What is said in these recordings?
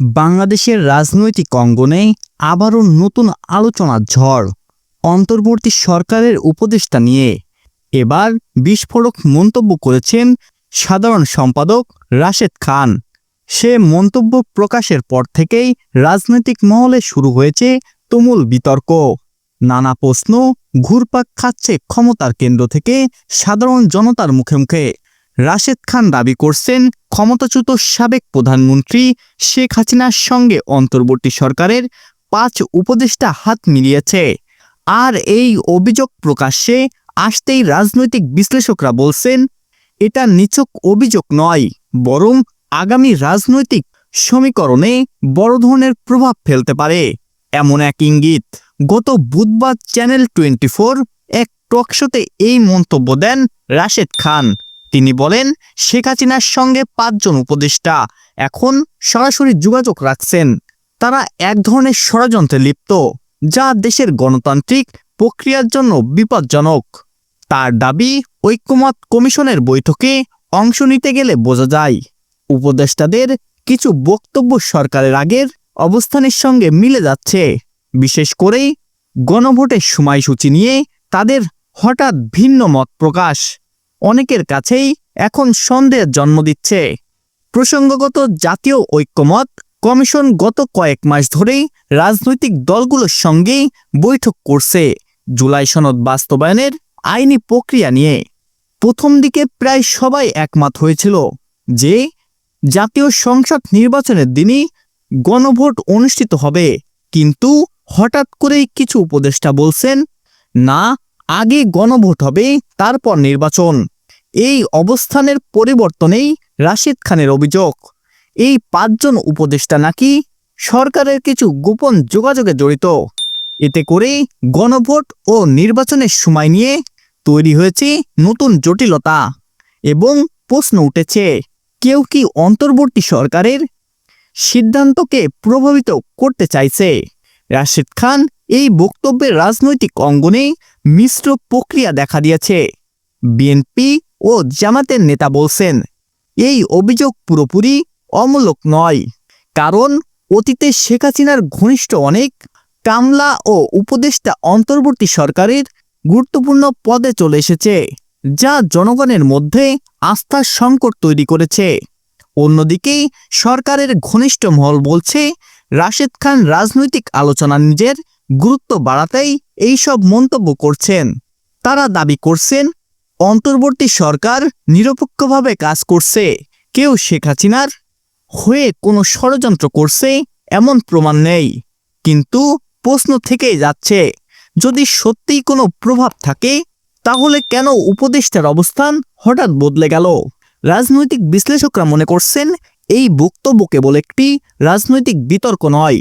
বাংলাদেশের রাজনৈতিক অঙ্গনে আবারও নতুন আলোচনার ঝড়। অন্তর্বর্তী সরকারের উপদেষ্টা নিয়ে এবার বিস্ফোরক মন্তব্য করেছেন সাধারণ সম্পাদক রাশেদ খান। সে মন্তব্য প্রকাশের পর থেকেই রাজনৈতিক মহলে শুরু হয়েছে তুমুল বিতর্ক। নানা প্রশ্ন ঘুরপাক খাচ্ছে ক্ষমতার কেন্দ্র থেকে সাধারণ জনতার মুখে মুখে। রাশেদ খান দাবি করছেন, ক্ষমতাচ্যুত সাবেক প্রধানমন্ত্রী শেখ হাসিনার সঙ্গে অন্তর্বর্তী সরকারের পাঁচ উপদেষ্টা হাত মিলিয়েছে। আর এই অভিযোগ প্রকাশ্যে আসতেই রাজনৈতিক বিশ্লেষকরা বলছেন, এটা নিছক অভিযোগ নয়, বরং আগামী রাজনৈতিক সমীকরণে বড় ধরনের প্রভাব ফেলতে পারে। এমন এক ইঙ্গিত, গত বুধবার চ্যানেল টোয়েন্টি এক টকশোতে এই মন্তব্য দেন রাশেদ খান। তিনি বলেন, শেখ হাসিনার সঙ্গে পাঁচজন উপদেষ্টা এখন সরাসরি যোগাযোগ রাখছেন। তারা এক ধরনের ষড়যন্ত্রে লিপ্ত, যা দেশের গণতান্ত্রিক প্রক্রিয়ার জন্য বিপজ্জনক। তার দাবি, ঐক্যমত কমিশনের বৈঠকে অংশ নিতে গেলে বোঝা যায়। উপদেষ্টাদের কিছু বক্তব্য সরকারের আগের অবস্থানের সঙ্গে মিলে যাচ্ছে। বিশেষ করে গণভোটের সময়সূচি নিয়ে তাদের হঠাৎ ভিন্ন মত প্রকাশ। অনেকের কাছেই এখন সন্দেহের জন্ম দিচ্ছে। প্রসঙ্গগত জাতীয় ঐক্যমত কমিশন গত কয়েক মাস ধরেই রাজনৈতিক দলগুলোর সঙ্গেই বৈঠক করছে জুলাই সনদ বাস্তবায়নের আইনি প্রক্রিয়া নিয়ে। প্রথম দিকে প্রায় সবাই একমত হয়েছিল যে জাতীয় সংসদ নির্বাচনের দিনই গণভোট অনুষ্ঠিত হবে, কিন্তু হঠাৎ করেই কিছু উপদেষ্টা বলছেন, না আগে গণভোট হবে, তারপর নির্বাচন। এই অবস্থানের পরিবর্তনেই রাশিদ খানের অভিযোগ। এই পাঁচজন উপদেষ্টা নাকি সরকারের কিছু গোপন যোগাযোগে জড়িত। এতে করে গণভোট ও নির্বাচনের সময় নিয়ে তৈরি হয়েছে নতুন জটিলতা এবং প্রশ্ন উঠেছে, কেউ কি অন্তর্বর্তী সরকারের সিদ্ধান্তকে প্রভাবিত করতে চাইছে? রাশিদ খান এই বক্তব্যের রাজনৈতিক অঙ্গনে মিশ্র প্রক্রিয়া দেখা দিয়েছে। বিএনপি ও জামাতের নেতা বলছেন, এই অভিযোগ পুরোপুরি অমূলক নয়। কারণ অতীতে শেখ হাসিনার ঘনিষ্ঠ অনেক কামলা ও উপদেষ্টা অন্তর্বর্তী সরকারের গুরুত্বপূর্ণ পদে চলে এসেছে, যা জনগণের মধ্যে আস্থার সংকট তৈরি করেছে। অন্যদিকে সরকারের ঘনিষ্ঠ মহল বলছে রাশেদ খান রাজনৈতিক আলোচনা নিজের গুরুত্ব বাড়াতেই এইসব মন্তব্য করছেন। তারা দাবি করছেন, অন্তর্বর্তী সরকার নিরপেক্ষভাবে কাজ করছে। কেউ শেখ হাসিনার হয়ে কোনো ষড়যন্ত্র করছে এমন প্রমাণ নেই। কিন্তু প্রশ্ন থেকেই যাচ্ছে, যদি সত্যিই কোনো প্রভাব থাকে, তাহলে কেন উপদেষ্টার অবস্থান হঠাৎ বদলে গেল? রাজনৈতিক বিশ্লেষকরা মনে করছেন এই বক্তব্য কেবল একটি রাজনৈতিক বিতর্ক নয়,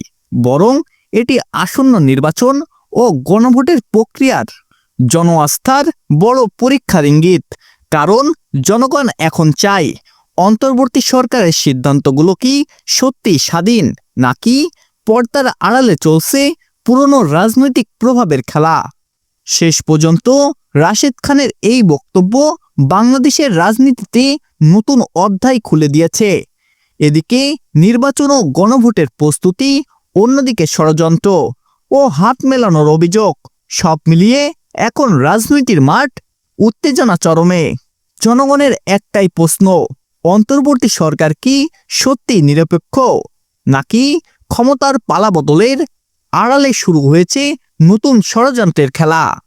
বরং এটি আসন্ন নির্বাচন ও গণভোটের প্রক্রিয়ার জনআস্থার বড় পরীক্ষার ইঙ্গিত। কারণ জনগণ এখন চায়, অন্তর্বর্তী সরকারের সিদ্ধান্তগুলো কি সত্যি স্বাধীন, নাকি পর্দার আড়ালে চলছে পুরনো রাজনৈতিক প্রভাবের খেলা? শেষ পর্যন্ত রাশেদ খানের এই বক্তব্য বাংলাদেশের রাজনীতিতে নতুন অধ্যায় খুলে দিয়েছে। এদিকে নির্বাচন ও গণভোটের প্রস্তুতি অন্যদিকে ষড়যন্ত্র ও হাত মেলানোর অভিযোগ। সব মিলিয়ে এখন রাজনীতির মাঠ উত্তেজনা চরমে। জনগণের একটাই প্রশ্ন, অন্তর্বর্তী সরকার কি সত্যি নিরপেক্ষ? নাকি ক্ষমতার পালা বদলের আড়ালে শুরু হয়েছে নতুন ষড়যন্ত্রের খেলা?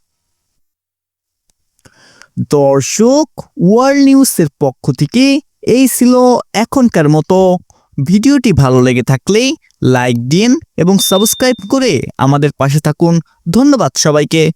দর্শক, ওয়ার্ল্ড নিউজের পক্ষ থেকে এই ছিল এখনকার মতো ভিডিওটি ভালো লেগে থাকলে লাইক দিন এবং সাবস্ক্রাইব করে আমাদের পাশে থাকুন। ধন্যবাদ সবাইকে।